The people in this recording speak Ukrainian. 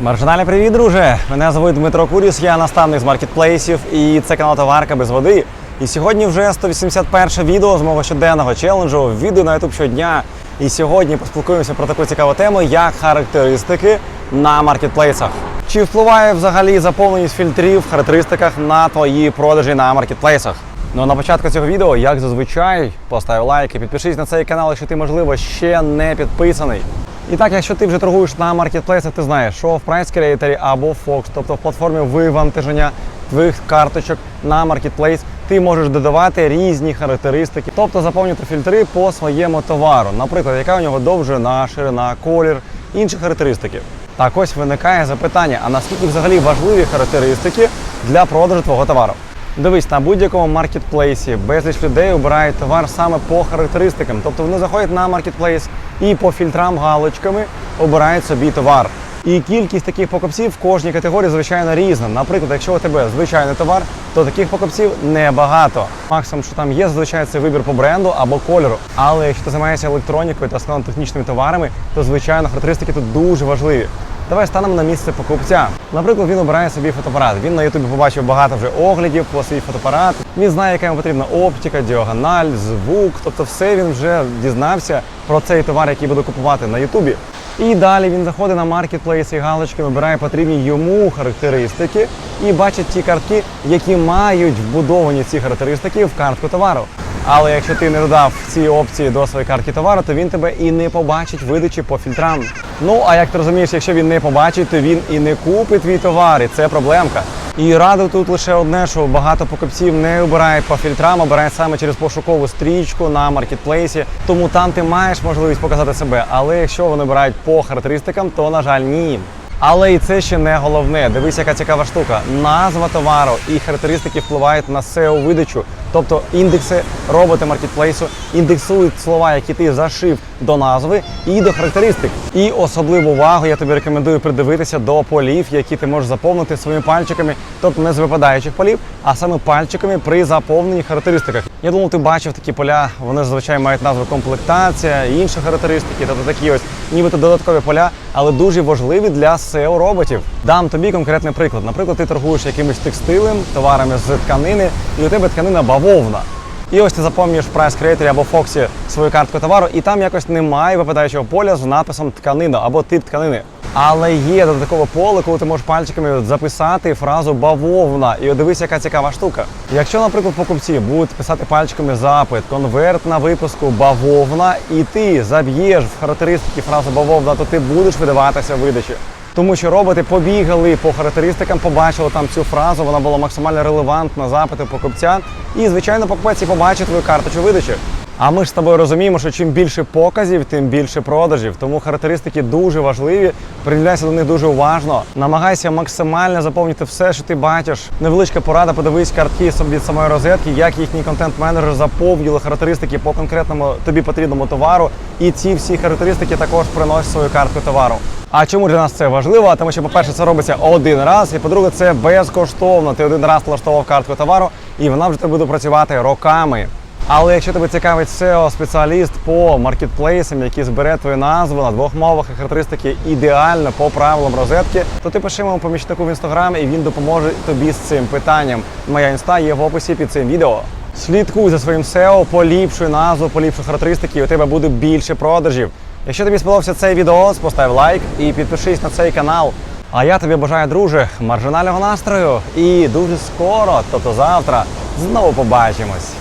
Маржинальний привіт, друже! Мене звуть Дмитро Куріс, я наставник з маркетплейсів і це канал Товарка без води. І сьогодні вже 181 відео з мого щоденного челенджу. Відео на YouTube щодня. І сьогодні поспілкуємося про таку цікаву тему, як характеристики на маркетплейсах. Чи впливає взагалі заповненість фільтрів в характеристиках на твої продажі на маркетплейсах? Ну а на початку цього відео, як зазвичай, постав лайк і підпишись на цей канал, якщо ти, можливо, ще не підписаний. І так, якщо ти вже торгуєш на маркетплейсах, ти знаєш, що в Price Creator або Fox, тобто в платформі вивантаження твоїх карточок на маркетплейс, ти можеш додавати різні характеристики, тобто заповнювати фільтри по своєму товару. Наприклад, яка у нього довжина, ширина, колір, інші характеристики. Так ось виникає запитання: а наскільки взагалі важливі характеристики для продажу твого товару? Дивись, на будь-якому маркетплейсі безліч людей обирають товар саме по характеристикам. Тобто вони заходять на маркетплейс і по фільтрам галочками обирають собі товар. І кількість таких покупців в кожній категорії, звичайно, різна. Наприклад, якщо у тебе звичайний товар, то таких покупців небагато. Максимум, що там є, зазвичай це вибір по бренду або кольору. Але якщо ти займаєшся електронікою та основно технічними товарами, то звичайно характеристики тут дуже важливі. Давай станемо на місце покупця. Наприклад, він обирає собі фотоапарат. Він на Ютубі побачив багато вже оглядів по свій фотоапарат. Він знає, яка йому потрібна оптика, діагональ, звук. Тобто, все він вже дізнався про цей товар, який буде купувати на Ютубі. І далі він заходить на маркетплейс і галочки, вибирає потрібні йому характеристики і бачить ті картки, які мають вбудовані ці характеристики в картку товару. Але якщо ти не додав ці опції до своєї картки товару, то він тебе і не побачить видачі по фільтрам. Ну а як ти розумієш, якщо він не побачить, то він і не купить твій товар, і це проблемка. І радив тут лише одне, що багато покупців не обирають по фільтрам, обирають саме через пошукову стрічку на маркетплейсі. Тому там ти маєш можливість показати себе. Але якщо вони обирають по характеристикам, то на жаль, ні. Але і це ще не головне. Дивись, яка цікава штука. Назва товару і характеристики впливають на SEO видачу. Тобто індекси роботи маркетплейсу індексують слова, які ти зашив до назви і до характеристик. І особливу увагу я тобі рекомендую придивитися до полів, які ти можеш заповнити своїми пальчиками, тобто не з випадаючих полів, а саме пальчиками при заповненні характеристиках. Я думав, ти бачив такі поля. Вони зазвичай мають назву комплектація інші характеристики, тобто такі ось нібито додаткові поля, але дуже важливі для SEO роботів. Дам тобі конкретний приклад. Наприклад, ти торгуєш якимось текстилем, товарами з тканини, і у тебе тканина бавовна. І ось ти заповнюєш в Price Creator або Foxі свою картку товару, і там якось немає випадаючого поля з написом тканина або тип тканини. Але є додаткове поле, коли ти можеш пальчиками записати фразу бавовна. І дивись, яка цікава штука. Якщо, наприклад, покупці будуть писати пальчиками запит, конверт на випуску бавовна, і ти заб'єш в характеристики фразу бавовна, то ти будеш видаватися в видачі. Тому що роботи побігали по характеристикам, побачили там цю фразу, вона була максимально релевантна запити покупця. І, звичайно, покупець і побачить твою карточку видачі. А ми ж з тобою розуміємо, що чим більше показів, тим більше продажів. Тому характеристики дуже важливі. Приділяйся до них дуже уважно. Намагайся максимально заповнити все, що ти бачиш. Невеличка порада, подивись картки від самої розетки, як їхній контент-менеджер заповнили характеристики по конкретному тобі потрібному товару. І ці всі характеристики також приносять свою картку товару. А чому для нас це важливо? Тому що, по-перше, це робиться один раз, і по-друге, це безкоштовно. Ти один раз влаштовував картку товару, і вона вже буде працювати роками. Але якщо тебе цікавить SEO спеціаліст по маркетплейсам, який збере твою назву на двох мовах і характеристики ідеально по правилам розетки, то ти пиши моєму помічнику в інстаграм і він допоможе тобі з цим питанням. Моя інста є в описі під цим відео. Слідкуй за своїм SEO, поліпшуй назву, поліпшуй характеристики, і у тебе буде більше продажів. Якщо тобі сподобався цей відео, постав лайк і підпишись на цей канал. А я тобі бажаю, друже, маржинального настрою і дуже скоро, тобто завтра, знову побачимось.